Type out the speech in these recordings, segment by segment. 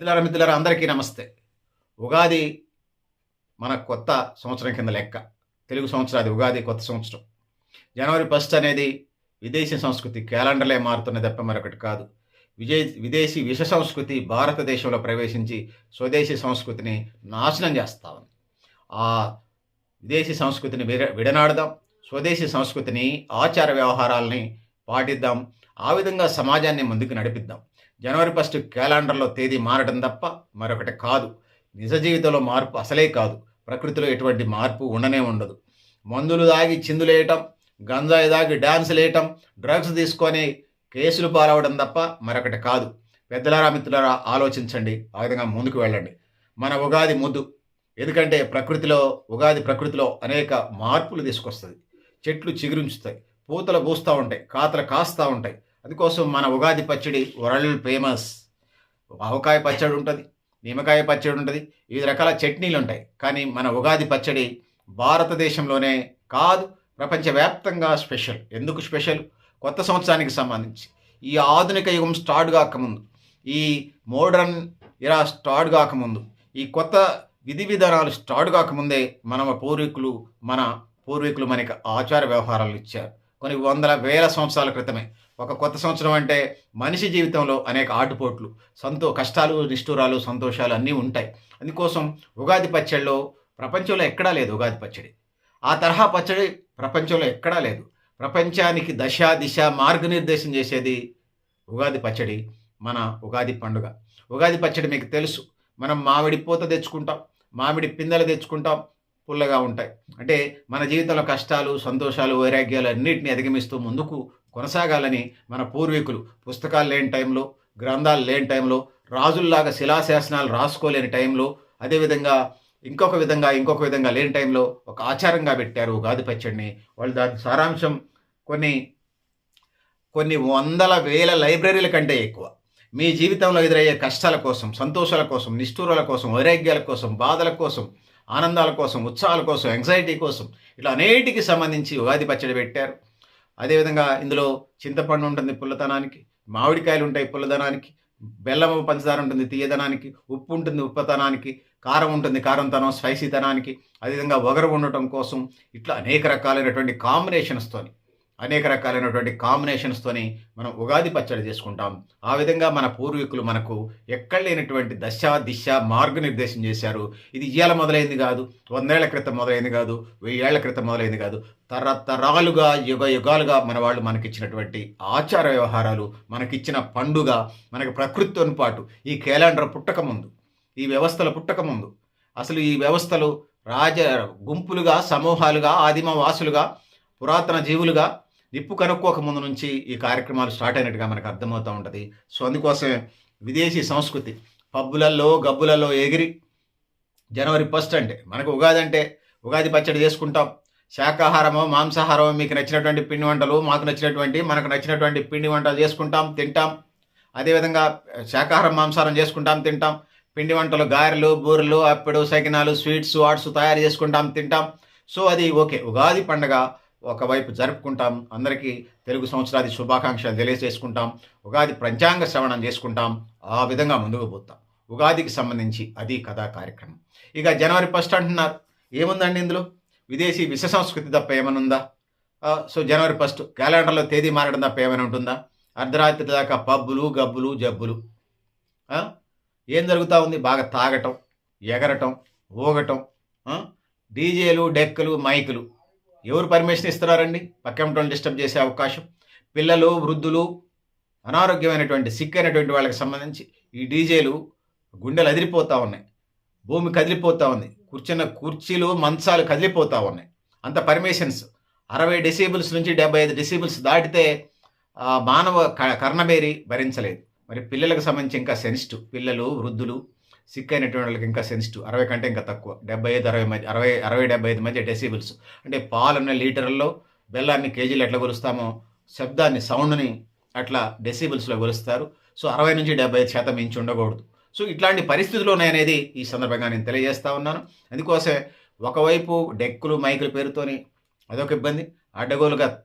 మిత్రులారా మిత్రులారా అందరికీ నమస్తే. ఉగాది మన కొత్త సంవత్సరం కింద లెక్క. తెలుగు సంవత్సరాది ఉగాది కొత్త సంవత్సరం. జనవరి ఫస్ట్ అనేది విదేశీ సంస్కృతి క్యాలెండర్లే మారుతున్న తప్ప మరొకటి కాదు. విజే విదేశీ విష సంస్కృతి భారతదేశంలో ప్రవేశించి స్వదేశీ సంస్కృతిని నాశనం చేస్తా ఉంది. ఆ విదేశీ సంస్కృతిని విడ విడనాడదాం. స్వదేశీ సంస్కృతిని ఆచార వ్యవహారాలని పాటిద్దాం. ఆ విధంగా సమాజాన్ని ముందుకు నడిపిద్దాం. జనవరి ఫస్ట్ క్యాలెండర్లో తేదీ మారడం తప్ప మరొకటి కాదు. నిజ జీవితంలో మార్పు అసలే కాదు. ప్రకృతిలో ఎటువంటి మార్పు ఉండనే ఉండదు. మందులు దాగి చిందులేయటం గంజాయి దాగి డ్యాన్స్ లేయటం డ్రగ్స్ తీసుకొని కేసులు పాలవడం తప్ప మరొకటి కాదు. పెద్దలారా మిత్రులారా ఆలోచించండి. ఆ విధంగా ముందుకు వెళ్ళండి. మన ఉగాది ముద్దు. ఎందుకంటే ప్రకృతిలో ఉగాది ప్రకృతిలో అనేక మార్పులు తీసుకొస్తుంది. చెట్లు చిగురించుతాయి. పూతలు పూస్తూ ఉంటాయి. కాతలు కాస్తూ ఉంటాయి. అందుకోసం మన ఉగాది పచ్చడి వరల్డ్ ఫేమస్. ఆవకాయ పచ్చడి ఉంటుంది నిమ్మకాయ పచ్చడి ఉంటుంది వివిధ రకాల చట్నీలు ఉంటాయి. కానీ మన ఉగాది పచ్చడి భారతదేశంలోనే కాదు ప్రపంచవ్యాప్తంగా స్పెషల్. ఎందుకు స్పెషల్? కొత్త సంవత్సరానికి సంబంధించి. ఈ ఆధునిక యుగం స్టార్ట్ కాకముందు ఈ మోడర్న్ ఇరా స్టార్ట్ కాకముందు ఈ కొత్త విధి విధానాలు స్టార్ట్ కాకముందే మన పూర్వీకులు మన పూర్వీకులు మనకి ఆచార వ్యవహారాలు ఇచ్చారు. కొన్ని వందల వేల సంవత్సరాల క్రితమే. ఒక కొత్త సంవత్సరం అంటే మనిషి జీవితంలో అనేక ఆటుపోట్లు సంతో కష్టాలు నిష్ఠూరాలు సంతోషాలు అన్నీ ఉంటాయి. అందుకోసం ఉగాది పచ్చడిలో ప్రపంచంలో ఎక్కడా లేదు ఉగాది పచ్చడి. ఆ తరహా పచ్చడి ప్రపంచంలో ఎక్కడా లేదు. ప్రపంచానికి దశ దిశ మార్గనిర్దేశం చేసేది ఉగాది పచ్చడి మన ఉగాది పండుగ. ఉగాది పచ్చడి మీకు తెలుసు. మనం మామిడి పూత తెచ్చుకుంటాం మామిడి పిందెలు తెచ్చుకుంటాం పుల్లగా ఉంటాయి. అంటే మన జీవితంలో కష్టాలు సంతోషాలు వైరాగ్యాలు అన్నింటినీ అధిగమిస్తూ ముందుకు కొనసాగాలని మన పూర్వీకులు పుస్తకాలు లేని టైంలో గ్రంథాలు లేని టైంలో రాజుల్లాగా శిలాశాసనాలు రాసుకోలేని టైంలో అదేవిధంగా ఇంకొక విధంగా ఇంకొక విధంగా లేని టైంలో ఒక ఆచారంగా పెట్టారు ఉగాది పచ్చడిని. వాళ్ళు దాని సారాంశం కొన్ని కొన్ని వందల వేల లైబ్రరీల కంటే ఎక్కువ. మీ జీవితంలో ఎదురయ్యే కష్టాల కోసం సంతోషాల కోసం నిష్ఠూరాల కోసం వైరాగ్యాల కోసం బాధల కోసం ఆనందాల కోసం ఉత్సాహాల కోసం ఎంగ్జైటీ కోసం ఇట్లా అనేటికి సంబంధించి ఉగాది పచ్చడి పెట్టారు. అదేవిధంగా ఇందులో చింతపండు ఉంటుంది పుల్లతనానికి మామిడికాయలు ఉంటాయి పుల్లదనానికి బెల్లం పంచదార ఉంటుంది తీయదనానికి ఉప్పు ఉంటుంది ఉప్పతనానికి కారం ఉంటుంది కారంతనం స్పైసీతనానికి అదేవిధంగా వగరు ఉండటం కోసం ఇట్లా అనేక రకాలైనటువంటి కాంబినేషన్స్తోని అనేక రకాలైనటువంటి కాంబినేషన్స్తోని మనం ఉగాది పచ్చడి చేసుకుంటాం. ఆ విధంగా మన పూర్వీకులు మనకు ఎక్కడ లేనటువంటి దశ దిశ మార్గనిర్దేశం చేశారు. ఇది ఇయ్యాల మొదలైంది కాదు వందేళ్ళ క్రితం మొదలైంది కాదు వెయ్యేళ్ళ క్రితం మొదలైంది కాదు. తరతరాలుగా యుగ యుగాలుగా మన వాళ్ళు మనకిచ్చినటువంటి ఆచార వ్యవహారాలు మనకిచ్చిన పండుగ మనకి ప్రకృతితో పాటు ఈ క్యాలెండర్ పుట్టక ముందు ఈ వ్యవస్థల పుట్టక ముందు. అసలు ఈ వ్యవస్థలు రాజ గుంపులుగా సమూహాలుగా ఆదిమ వాసులుగా పురాతన జీవులుగా నిప్పు కనుక్కోక ముందు నుంచి ఈ కార్యక్రమాలు స్టార్ట్ అయినట్టుగా మనకు అర్థమవుతూ ఉంటుంది. సో అందుకోసమే విదేశీ సంస్కృతి పబ్బులలో గబ్బులలో ఎగిరి జనవరి ఫస్ట్ అంటే మనకు ఉగాది అంటే ఉగాది పచ్చడి చేసుకుంటాం. శాకాహారమో మాంసాహారమో మీకు నచ్చినటువంటి పిండి వంటలు మాకు నచ్చినటువంటి మనకు నచ్చినటువంటి పిండి వంటలు చేసుకుంటాం తింటాం. అదేవిధంగా శాకాహారం మాంసాహారం చేసుకుంటాం తింటాం. పిండి వంటలు గారెలు బూరెలు అప్పుడు సకినాలు స్వీట్స్ వాట్స్ తయారు చేసుకుంటాం తింటాం. సో అది ఓకే. ఉగాది పండగ ఒకవైపు జరుపుకుంటాం అందరికీ తెలుగు సంవత్సరాది శుభాకాంక్షలు తెలియజేసుకుంటాం ఉగాది పంచాంగ శ్రవణం చేసుకుంటాం ఆ విధంగా ముందుకు పోతాం. ఉగాదికి సంబంధించి అది కథా కార్యక్రమం. ఇక జనవరి ఫస్ట్ అంటున్నారు. ఏముందండి ఇందులో? విదేశీ విష సంస్కృతి తప్ప ఏమైనా ఉందా సో జనవరి ఫస్ట్ క్యాలెండర్లో తేదీ మారడం తప్ప ఏమైనా ఉంటుందా? అర్ధరాత్రి దాకా పబ్బులు గబ్బులు జబ్బులు. ఏం జరుగుతూ ఉంది? బాగా తాగటం ఎగరటం ఊగటం డీజేలు డెక్కలు మైకులు. ఎవరు పర్మిషన్ ఇస్తున్నారండి? పక్కమటోళ్ళు డిస్టర్బ్ చేసే అవకాశం. పిల్లలు వృద్ధులు అనారోగ్యమైనటువంటి సిక్ అయినటువంటి వాళ్ళకి సంబంధించి ఈ డీజేలు గుండెలు అదిరిపోతూ ఉన్నాయి. భూమి కదిలిపోతూ ఉంది. కూర్చున్న కుర్చీలు మంచాలు కదిలిపోతూ ఉన్నాయి. అంత పర్మిషన్స్ అరవై డెసిబుల్స్ నుంచి డెబ్బై ఐదు డెసిబుల్స్ దాటితే మానవ క- కర్ణబేరి భరించలేదు. మరి పిల్లలకు సంబంధించి ఇంకా సెన్సిటివ్ పిల్లలు వృద్ధులు సిక్ అయినటువంటి వాళ్ళకి ఇంకా సెన్సిటివ్ అరవై కంటే ఇంకా తక్కువ. డెబ్బై ఐదు అరవై మధ్య అరవై అరవై డెబ్బై ఐదు మధ్య డెసిబుల్స్ అంటే పాలున్న లీటర్లలో బెల్లాన్ని కేజీలు ఎట్లా కొలుస్తామో శబ్దాన్ని సౌండ్ని అట్లా డెసిబుల్స్లో కొలుస్తారు. సో అరవై నుంచి డెబ్బై ఐదు శాతం మించి ఉండకూడదు. సో ఇట్లాంటి పరిస్థితుల్లోనే అనేది ఈ సందర్భంగా నేను తెలియజేస్తా ఉన్నాను. అందుకోసమే ఒకవైపు డెక్కులు మైకుల పేరుతోని అదొక ఇబ్బంది. అడ్డగోలుగా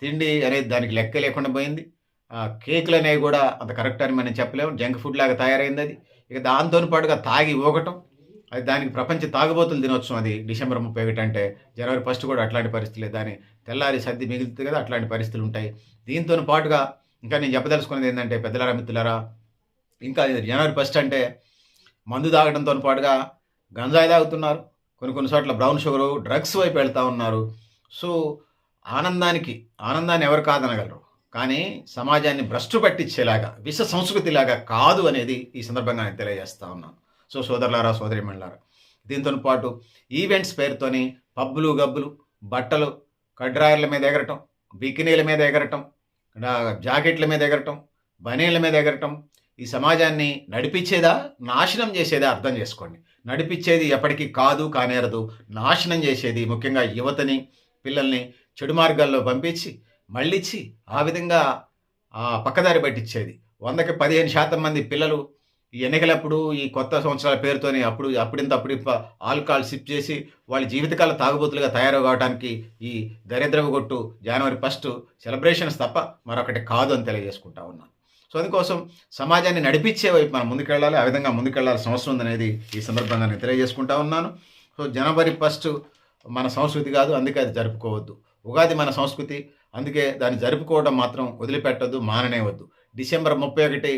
తిండి అనేది దానికి లెక్క లేకుండా పోయింది. ఆ, కేకులు అనేవి కూడా అంత కరెక్ట్ అని మనం చెప్పలేము. జంక్ ఫుడ్ లాగా తయారైంది అది. ఇక దాంతో పాటుగా తాగి ఊగటం అది దానికి ప్రపంచ తాగుబోతుల దినోత్సవం అది డిసెంబర్ ముప్పై ఒకటి అంటే జనవరి ఫస్ట్ కూడా అట్లాంటి పరిస్థితులే దాని తెల్లారి సర్ది మిగులుతుంది కదా అట్లాంటి పరిస్థితులు ఉంటాయి. దీంతో పాటుగా ఇంకా నేను చెప్పదలుచుకున్నది ఏంటంటే పెద్దలారా మిత్రులారా ఇంకా జనవరి ఫస్ట్ అంటే మందు తాగడంతో పాటుగా గంజాయి తాగుతున్నారు. కొన్ని కొన్ని చోట్ల బ్రౌన్ షుగరు డ్రగ్స్ వైపు వెళ్తూ ఉన్నారు. సో ఆనందానికి ఆనందాన్ని ఎవరు కాదనగలరు? కానీ సమాజాన్ని భ్రష్టు పట్టించేలాగా విష సంస్కృతిలాగా కాదు అనేది ఈ సందర్భంగా నేను తెలియజేస్తా ఉన్నాను. సో సోదరులారా సోదరిమణులారా దీంతో పాటు ఈవెంట్స్ పేరుతోని పబ్బులు గబ్బులు బట్టలు కడ్రాయర్ల మీద ఎగరటం బికినీల మీద ఎగరటం జాకెట్ల మీద ఎగరటం బనీల మీద ఎగరటం ఈ సమాజాన్ని నడిపించేదా నాశనం చేసేదా అర్థం చేసుకోండి. నడిపించేది ఎప్పటికీ కాదు కానేరదు. నాశనం చేసేది ముఖ్యంగా యువతని పిల్లల్ని చెడు మార్గాల్లో పంపించి మళ్ళిచ్చి ఆ విధంగా ఆ పక్కదారి పట్టించేది వందకి పదిహేను శాతం మంది పిల్లలు ఈ ఎన్నికలప్పుడు ఈ కొత్త సంవత్సరాల పేరుతోని అప్పుడు అప్పుడింత అప్పుడు ఆల్కహాల్ సిప్ చేసి వాళ్ళ జీవితకాల తాగుబోతులుగా తయారు కావడానికి ఈ దరిద్రవ కొట్టు జనవరి ఫస్ట్ సెలబ్రేషన్స్ తప్ప మరొకటి కాదు అని తెలియజేసుకుంటా ఉన్నాను. సో అందుకోసం సమాజాన్ని నడిపించే వైపు మనం ముందుకెళ్ళాలి ఆ విధంగా ముందుకెళ్ళాల్సిన అవసరం ఉందనేది ఈ సందర్భంగా నేను తెలియజేసుకుంటా ఉన్నాను. సో జనవరి ఫస్ట్ మన సంస్కృతి కాదు అందుకే అది జరుపుకోవద్దు. ఉగాది మన సంస్కృతి అందుకే దాన్ని జరుపుకోవడం మాత్రం వదిలిపెట్టొద్దు మాననేవద్దు డిసెంబర్ ముప్పై ఒకటి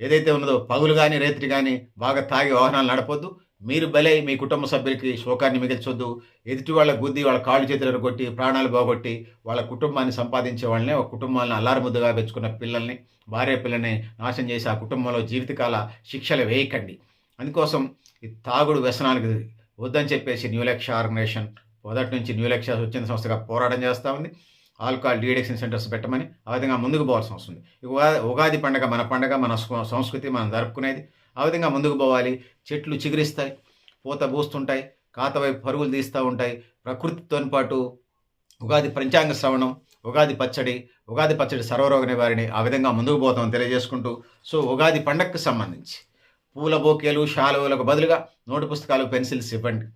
ఏదైతే ఉన్నదో పగులు కానీ రేత్రి కానీ బాగా తాగి వాహనాలు నడపొద్దు. మీరు బలై మీ కుటుంబ సభ్యులకి శోకాన్ని మిగిల్చొద్దు. ఎదుటి వాళ్ళ గుద్ది వాళ్ళ కాళ్ళు చేతులు కొట్టి ప్రాణాలు బాగొట్టి వాళ్ళ కుటుంబాన్ని సంపాదించే వాళ్ళని ఒక కుటుంబాన్ని అల్లారు ముద్దుగా పెంచుకున్న పిల్లల్ని భార్య పిల్లని నాశనం చేసి ఆ కుటుంబంలో జీవితకాల శిక్షలు వేయకండి. అందుకోసం ఈ తాగుడు వ్యసనానికి వద్దని చెప్పేసి న్యూ లెక్ష ఆర్గనైజేషన్ మొదటి నుంచి న్యూ లెక్ష స్వచ్ఛంద సంస్థగా పోరాటం చేస్తూ ఉంది. ఆల్కహాల్ డీడక్షన్ సెంటర్స్ పెట్టమని ఆ విధంగా ముందుకు పోవాల్సిన అవసరం ఉంది. ఉగాది పండగ మన పండగ మన సంస్కృతి మనం జరుపుకునేది ఆ విధంగా ముందుకు పోవాలి. చెట్లు చిగురిస్తాయి పూత పూస్తుంటాయి కాత వైపు పరుగులు తీస్తూ ఉంటాయి. ప్రకృతితో పాటు ఉగాది పంచాంగ శ్రవణం ఉగాది పచ్చడి ఉగాది పచ్చడి సర్వరోగ నివారిణి ఆ విధంగా ముందుకు పోతామని తెలియజేసుకుంటూ సో ఉగాది పండగకు సంబంధించి పూల బోకేలు శాలువలకు బదులుగా నోటు పుస్తకాలు పెన్సిల్స్ ఇవ్వండి.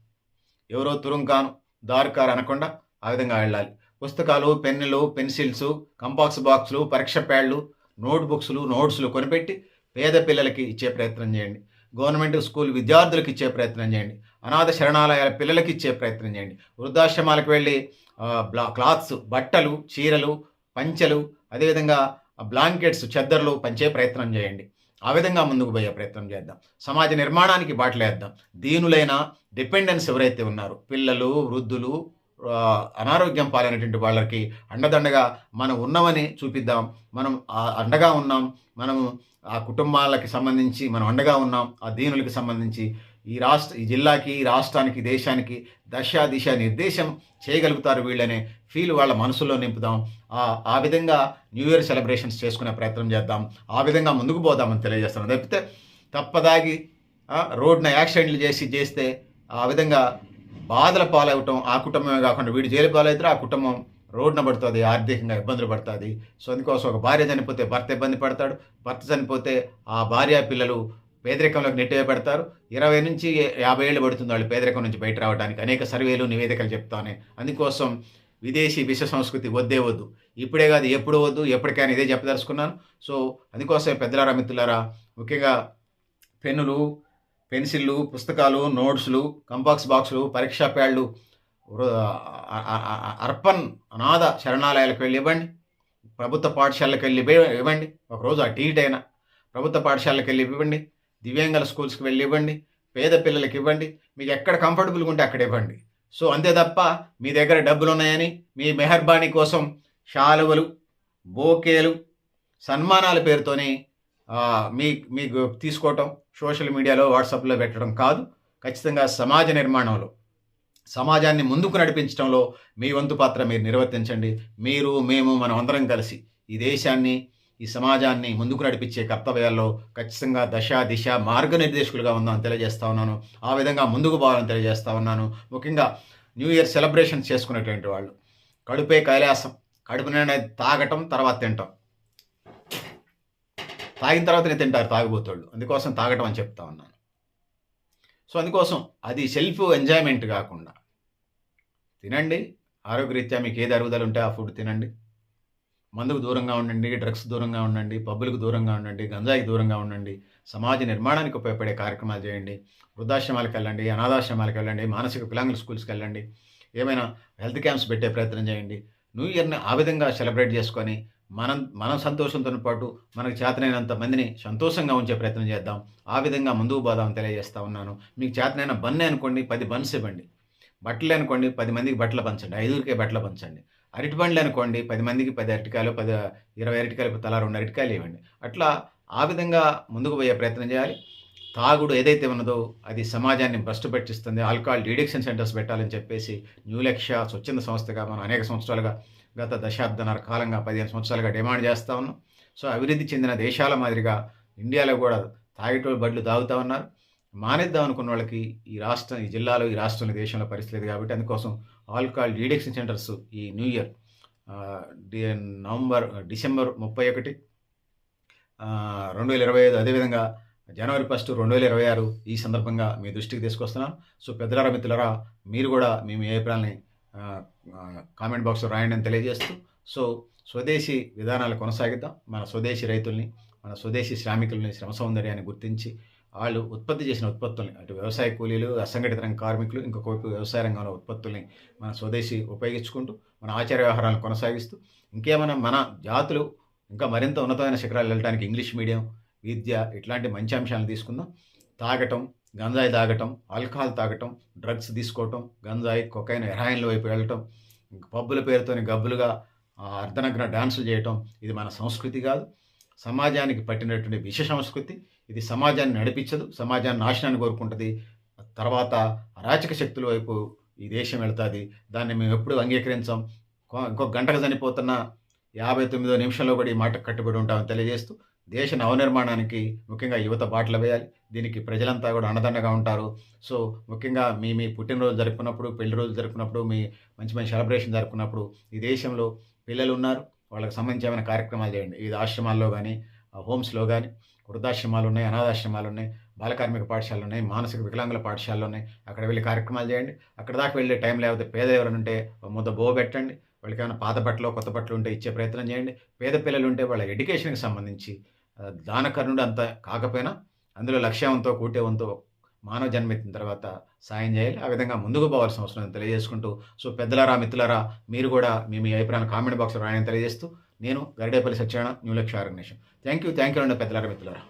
ఎవరో తురుంకాను దారుకారు అనకుండా ఆ విధంగా వెళ్ళాలి. పుస్తకాలు పెన్నులు పెన్సిల్స్ కంపాక్స్ బాక్సులు పరీక్ష ప్యాడ్లు నోట్ బుక్స్లు నోట్స్లు కొనిపెట్టి పేద పిల్లలకి ఇచ్చే ప్రయత్నం చేయండి. గవర్నమెంట్ స్కూల్ విద్యార్థులకు ఇచ్చే ప్రయత్నం చేయండి. అనాథ శరణాలయాల పిల్లలకి ఇచ్చే ప్రయత్నం చేయండి. వృద్ధాశ్రమాలకు వెళ్ళి బ్లా క్లాత్స్ బట్టలు చీరలు పంచెలు అదేవిధంగా బ్లాంకెట్స్ చెద్దర్లు పంచే ప్రయత్నం చేయండి. ఆ విధంగా ముందుకు పోయే ప్రయత్నం చేద్దాం. సమాజ నిర్మాణానికి బాటలేద్దాం. దీనులైన డిపెండెన్స్ ఎవరైతే ఉన్నారో పిల్లలు వృద్ధులు అనారోగ్యం పాలైనటువంటి వాళ్ళకి అండదండగా మనం ఉన్నామని చూపిద్దాం. మనం ఆ అండగా ఉన్నాం. మనము ఆ కుటుంబాలకి సంబంధించి మనం అండగా ఉన్నాం. ఆ దీనులకి సంబంధించి ఈ రాష్ట్ర ఈ జిల్లాకి ఈ రాష్ట్రానికి దేశానికి దశ దిశ నిర్దేశం చేయగలుగుతారు వీళ్ళనే ఫీల్ వాళ్ళ మనసులో నింపుదాం. ఆ ఆ విధంగా న్యూ ఇయర్ సెలబ్రేషన్స్ చేసుకునే ప్రయత్నం చేద్దాం. ఆ విధంగా ముందుకు పోదామని తెలియజేస్తాను తప్పితే తప్పదాగి రోడ్న యాక్సిడెంట్లు చేసి చేస్తే ఆ విధంగా బాధల పాలవటం ఆ కుటుంబమే కాకుండా వీడు జైలు పాలవుతారు ఆ కుటుంబం రోడ్న పడుతుంది ఆర్థికంగా ఇబ్బందులు పడుతుంది. సో అందుకోసం ఒక భార్య చనిపోతే భర్త ఇబ్బంది పడతాడు. భర్త చనిపోతే ఆ భార్య పిల్లలు పేదరికంలోకి నెట్టివే పెడతారు. ఇరవై నుంచి యాభై ఏళ్ళు పడుతుంది వాళ్ళు పేదరికం నుంచి బయట రావడానికి. అనేక సర్వేలు నివేదికలు చెప్తానే. అందుకోసం విదేశీ విశ్వ సంస్కృతి వద్దే వద్దు. ఇప్పుడే కాదు ఎప్పుడు వద్దు ఎప్పటికైనా ఇదే చెప్పదలుచుకున్నాను. సో అందుకోసం పెద్దలారా మిత్రులారా ముఖ్యంగా పెన్నులు పెన్సిళ్ళు పుస్తకాలు నోట్స్లు కంపాక్స్ బాక్సులు పరీక్షా ప్యాడ్లు అర్పన్ అర్పణ్ అనాథ శరణాలయాలకు వెళ్ళి ఇవ్వండి. ప్రభుత్వ పాఠశాలకు వెళ్ళి ఇవ్వండి. ఒకరోజు ఆ టీట్ అయినా ప్రభుత్వ పాఠశాలకు వెళ్ళి ఇవ్వండి. దివ్యాంగుల స్కూల్స్కి వెళ్ళి ఇవ్వండి. పేద పిల్లలకి ఇవ్వండి. మీకు ఎక్కడ కంఫర్టబుల్గా ఉంటే అక్కడ ఇవ్వండి. సో అంతే తప్ప మీ దగ్గర డబ్బులు ఉన్నాయని మీ మెహర్బానీ కోసం శాలువలు బోకేలు సన్మానాల పేరుతోని ఆ, మీ మీకు తీసుకోవటం సోషల్ మీడియాలో వాట్సాప్లో పెట్టడం కాదు. ఖచ్చితంగా సమాజ నిర్మాణంలో సమాజాన్ని ముందుకు నడిపించడంలో మీ వంతు పాత్ర మీరు నిర్వర్తించండి. మీరు మేము మనం అందరం కలిసి ఈ దేశాన్ని ఈ సమాజాన్ని ముందుకు నడిపించే కర్తవ్యాల్లో ఖచ్చితంగా దశ దిశ మార్గనిర్దేశకులుగా ఉందని తెలియజేస్తా ఉన్నాను. ఆ విధంగా ముందుకు పోవాలని తెలియజేస్తా ఉన్నాను. ముఖ్యంగా న్యూ ఇయర్ సెలబ్రేషన్ చేసుకునేటువంటి వాళ్ళు. కడుపే కైలాసం కడుపు నిండా తాగటం తర్వాత తింటాం తాగిన తర్వాతనే తింటారు తాగుబోతోళ్ళు. అందుకోసం తాగటం అని చెప్తా ఉన్నాను. సో అందుకోసం అది సెల్ఫ్ ఎంజాయ్మెంట్ కాకుండా తినండి. ఆరోగ్యరీత్యా మీకు ఏది అరుగుదల ఉంటే ఆ ఫుడ్ తినండి. మందుకు దూరంగా ఉండండి డ్రగ్స్ దూరంగా ఉండండి పబ్బులకు దూరంగా ఉండండి గంజాయికి దూరంగా ఉండండి సమాజ నిర్మాణానికి ఉపయోగపడే కార్యక్రమాలు చేయండి వృద్ధాశ్రమాలకు వెళ్ళండి అనాథాశ్రమాలకు వెళ్ళండి మానసిక వికలాంగుల స్కూల్స్కి వెళ్ళండి ఏమైనా హెల్త్ క్యాంప్స్ పెట్టే ప్రయత్నం చేయండి. న్యూ ఇయర్ని ఆ విధంగా సెలబ్రేట్ చేసుకొని మనం మనం సంతోషంతో పాటు మనకు చేతనైనంత మందిని సంతోషంగా ఉంచే ప్రయత్నం చేద్దాం. ఆ విధంగా ముందుకు పోదాం తెలియజేస్తా ఉన్నాను. మీకు చేతనైన బన్నే అనుకోండి పది బన్స్ ఇవ్వండి. బట్టలు అనుకోండి పది మందికి బట్టలు పంచండి. ఐదుగురికే బట్టలు పంచండి. అరటి పండ్లు అనుకోండి పది మందికి పది అరటికాయలు పది ఇరవై అరటికాయలు తలా రెండు అరటికాయలు ఇవ్వండి. అట్లా ఆ విధంగా ముందుకు పోయే ప్రయత్నం చేయాలి. తాగుడు ఏదైతే ఉన్నదో అది సమాజాన్ని భ్రష్టు పెట్టిస్తుంది. ఆల్కహాల్ డిడిక్షన్ సెంటర్స్ పెట్టాలని చెప్పేసి న్యూ లక్ష్య స్వచ్ఛంద సంస్థగా మనం అనేక సంవత్సరాలుగా గత దశాబ్దన్నర కాలంగా పదిహేను సంవత్సరాలుగా డిమాండ్ చేస్తూ ఉన్నాం. సో అభివృద్ధి చెందిన దేశాల మాదిరిగా ఇండియాలో కూడా తాగేటోళ్ళు బడ్లు తాగుతూ ఉన్నారు. మానేద్దాం అనుకున్న వాళ్ళకి ఈ రాష్ట్రం ఈ జిల్లాలో ఈ రాష్ట్రంలో ఈ దేశంలో పరిస్థితి లేదు కాబట్టి అందుకోసం ఆల్కహాల్ డీడక్షన్ సెంటర్స్ ఈ న్యూ ఇయర్ నవంబర్ డిసెంబర్ ముప్పై ఒకటి రెండు వేల ఇరవై ఐదు అదేవిధంగా జనవరి ఫస్ట్ రెండు వేల ఇరవై ఆరు ఈ సందర్భంగా మీ దృష్టికి తీసుకొస్తున్నాను. సో పెద్దలారా మిత్రులరా మీరు కూడా మీ మీ అభిప్రాయాన్ని కామెంట్ బాక్స్లో రాయండి అని తెలియజేస్తూ సో స్వదేశీ విధానాలు కొనసాగిద్దాం. మన స్వదేశీ రైతుల్ని మన స్వదేశీ శ్రామికుల్ని శ్రమ సౌందర్యాన్ని గుర్తించి వాళ్ళు ఉత్పత్తి చేసిన ఉత్పత్తుల్ని అటు వ్యవసాయ కూలీలు అసంఘటిత రంగ కార్మికులు ఇంకొక వైపు వ్యవసాయ రంగంలో ఉత్పత్తుల్ని మన స్వదేశీ ఉపయోగించుకుంటూ మన ఆచార వ్యవహారాలను కొనసాగిస్తూ ఇంకేమైనా మన జాతులు ఇంకా మరింత ఉన్నతమైన శిఖరాలు వెళ్ళడానికి ఇంగ్లీష్ మీడియం విద్య ఇట్లాంటి మంచి అంశాలను తీసుకుందాం. తాగటం గంజాయి తాగటం ఆల్కహాల్ తాగటం డ్రగ్స్ తీసుకోవటం గంజాయి కొకైన్ హెరాయిన్ల వైపు వెళ్ళటం పబ్బుల పేరుతోని గబ్బులుగా అర్ధనగ్న డాన్సులు చేయటం ఇది మన సంస్కృతి కాదు. సమాజానికి పట్టినటువంటి విష సంస్కృతి. ఇది సమాజాన్ని నడిపించదు సమాజాన్ని నాశనాన్ని కోరుకుంటుంది. తర్వాత అరాచక శక్తుల వైపు ఈ దేశం వెళ్తుంది. దాన్ని మేము ఎప్పుడు అంగీకరించాం. ఇంకొక గంటకు చనిపోతున్న యాభై తొమ్మిదో నిమిషంలో కూడా ఈ మాట కట్టుబడి ఉంటామని తెలియజేస్తూ దేశ నవనిర్మాణానికి ముఖ్యంగా యువత బాటలు వేయాలి. దీనికి ప్రజలంతా కూడా అండదండగా ఉంటారు. సో ముఖ్యంగా మీ మీ పుట్టినరోజు జరుపుకున్నప్పుడు పెళ్ళి రోజు జరుపుకున్నప్పుడు మీ మంచి మంచి సెలబ్రేషన్ జరుపుకున్నప్పుడు ఈ దేశంలో పిల్లలు ఉన్నారు. వాళ్ళకి సంబంధించి ఏమైనా కార్యక్రమాలు చేయండి. ఇది ఆశ్రమాల్లో కానీ హోమ్స్లో కానీ వృద్ధాశ్రమాలు ఉన్నాయి అనాథాశ్రమాలు ఉన్నాయి బాలకార్మిక పాఠశాలలు ఉన్నాయి మానసిక వికలాంగుల పాఠశాలలు ఉన్నాయి. అక్కడ వెళ్ళి కార్యక్రమాలు చేయండి. అక్కడ దాకా వెళ్ళే టైం లేకపోతే పేద ఎవరైనా ఉంటే ఒక ముద్ద బో పెట్టండి. వాళ్ళకి ఏమైనా పాత బట్టలు కొత్త బట్టలు ఉంటే ఇచ్చే ప్రయత్నం చేయండి. పేద పిల్లలు ఉంటే వాళ్ళ ఎడ్యుకేషన్కి సంబంధించి దానకర్ణుడు అంత కాకపోయినా అందులో లక్ష్యంతో కూటేవంతో మానవ జన్మెత్తిన తర్వాత సాయం చేయాలి. ఆ విధంగా ముందుకు పోవాల్సిన అవసరం తెలియజేసుకుంటూ సో పెద్దలారా మిత్రులారా మీరు కూడా మీ మీ అభిప్రాయాన్ని కామెంట్ బాక్స్లో రాయని తెలియజేస్తూ నేను Garidepalli Satyanarayana new Lakshya organisation. Thank you thank you అండి పెద్దలారా మిత్రులారా.